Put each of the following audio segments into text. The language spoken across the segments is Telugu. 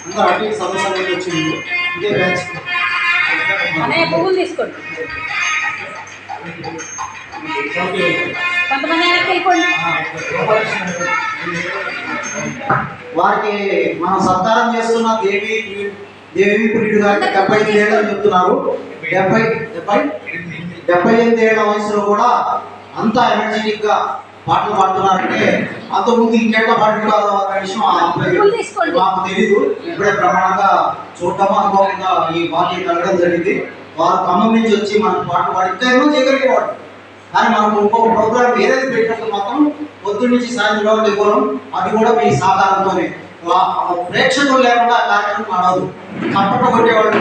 అందరూ అటు వచ్చింది ఇదే బ్యాచ్ అనే పువ్వులు తీసుకోండి. ఓకే. కొంతమంది వెనక్కి వెళ్ళిపోండి. వారికి మనం సత్కారం చేస్తున్న దేవి దేవి ప్రియుడు గారికి డెబ్బై ఐదు ఏళ్ళు అని చెప్తున్నారు. డెబ్బై డెబ్బై డెబ్బై ఎనిమిది ఏళ్ళ వయసులో కూడా అంత ఎనర్జెటిక్గా పాటలు పాడుతున్నారంటే అంతకుముందు ఇంకెట్లా పాడుతున్నారు అనే విషయం. మాకు తెలియదు ఇప్పుడే ప్రమాణంగా చూడటం అనుభవంగా ఈ భాగ్యం కలగడం జరిగింది. వారు ఖమ్మం నుంచి వచ్చి మనకు పాటలు పాడి ఇంకా ఎన్నో చేయగలిగేవాడు కానీ మనం ఇంకొక ప్రోగ్రామ్ ఏదైతే పెట్టినట్టు మాత్రం పొద్దున్న నుంచి సాయంత్రం ఇవ్వడం అది కూడా మీ సహకారంతోనే వా- ప్రేక్షకులు లేకుండా ఆ కార్యక్రమం నడవదు చప్పట్లు కొట్టేవాళ్ళు?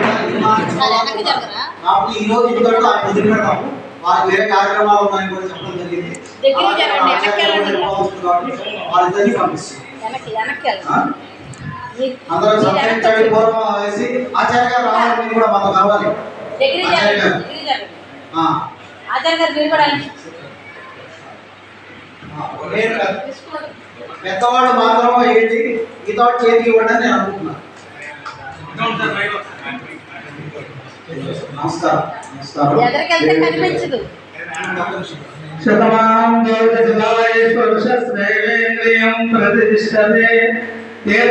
కాబట్టి ఈ రోజు ఇంతవరకు ఆయన వదిలి పెడతాము వారికి వేరే కార్యక్రమాలు ఉన్నాయని కూడా చెప్పడం జరిగింది. దగ్గరికి అలాగే జరగండి, వెనక్కి ఆచార్య వెళ్ళండి. కూడా వెళ్ళిపోవచ్చు కాబట్టి వాళ్ళిద్దరినీ పంపిస్తాం. వెనక్కి వెనక్కి ఆ? వెళ్ళండి మీ- అందరూ వెనక్కి పూర్వం వేసి ఆచార్య గారు రావాలని కూడా మాకు కావాలి ఆచార్య గారు. ఆచార్య గారు కాదు. పెద్దవాళ్ళు మాత్రం ఏంటి? మిగతా చేతికి ఇవ్వండి అని నేను అనుకుంటున్నాను నమస్కారం. నమస్కారం శతమానం ప్రతిష్టతే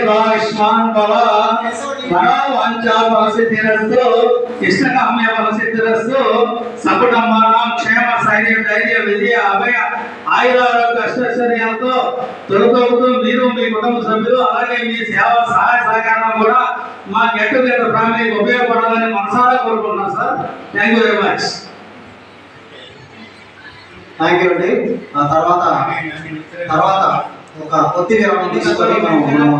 భవ ఇష్టకామ్య ధైర్యం స్థైర్య ధైర్య విజయ అభయ ఆయురారోగ్య అష్టైశ్వర్యాలతో తొలతోగుతూ మీరు మీ కుటుంబ సభ్యులు అలాగే మీ సేవ సహాయ సహకారం కూడా మా గెట్ టుగెదర్ ఫ్యామిలీకి ఉపయోగపడాలని మనసారా కోరుకుంటున్నాం sir. Thank you very much thank you అండి. ఆ తర్వాత తర్వాత ఒక కొద్ది విరామం తీసుకొని మనం మనం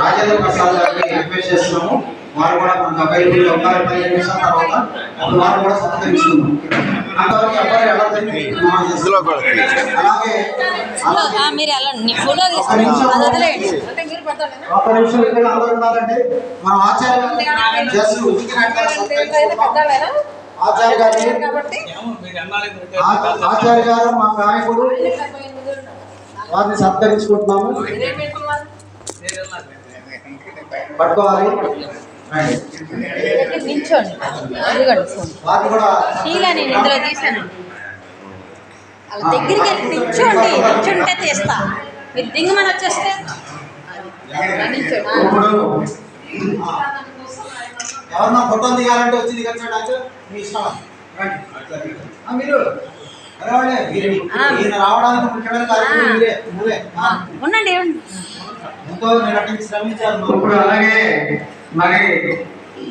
రాజేంద్ర ప్రసాద్ గారిని రిక్వెస్ట్ చేస్తున్నాము. వారు కూడా మనకు అవైలబుల్ ఒక పదిహేను నిమిషాల తర్వాత అప్పుడు వారు కూడా సత్కరించుకుందాం అంతవరకు ఎవరు. అలాగే మీరు వెళ్ళండి. ఫోటో ఒక నిమిషం ఇక్కడ అందరూ ఉన్నారంటే మన ఆచార్య జస్ట్. ఆచార్య గారిని ఆ- ఆచార్య గారు మా నాయకుడు వారిని సత్కరించుకుంటున్నాము. పట్టుకోవాలి. నించోండి అదిగోండి ఫోన్. నేను ఇందులో వాళ్ళ దగ్గరికి వెళ్ళి నించోండి నించుంటే తీస్తా. మీరు దింగమని వచ్చేస్తే? ఎవరన్నా ఫోటో దిగాలంటే వచ్చి దిగచ్చండి అంటే మీ ఇష్టం. రండి. ఆ, మీరు. ఉండండి ఉండండి. ఎంతో నిరటించి శ్రమించారు. అలాగే మరి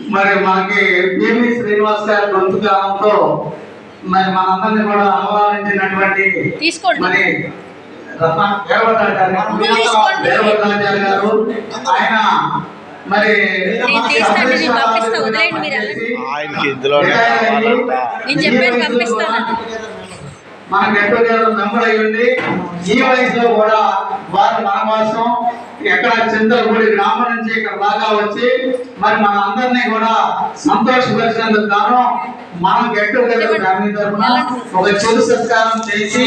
మరి మనకి పివి శ్రీనివాస్ గారి గొంతుగానంతో మరి మనందరినీ కూడా ఆహ్వానించినటువంటి తీసుకోండి మరి. వీరభద్రాచార్య గారు ఆయన మరి. ఆయనకి ఇందులోనే మన గెట్ టుగెదర్ మెంబర్ అయి ఉండి ఈ వయసులో కూడా వారు మన కోసం ఎక్కడ చింతలపూడి గ్రామం నుంచి ఇక్కడ దాకా వచ్చి మరి మన అందరినీ కూడా సంతోషపరిచినందుకు గాను మనం గెట్ టుగెదర్ ఫ్యామిలీ తరఫున ఒక చెడు సత్కారం చేసి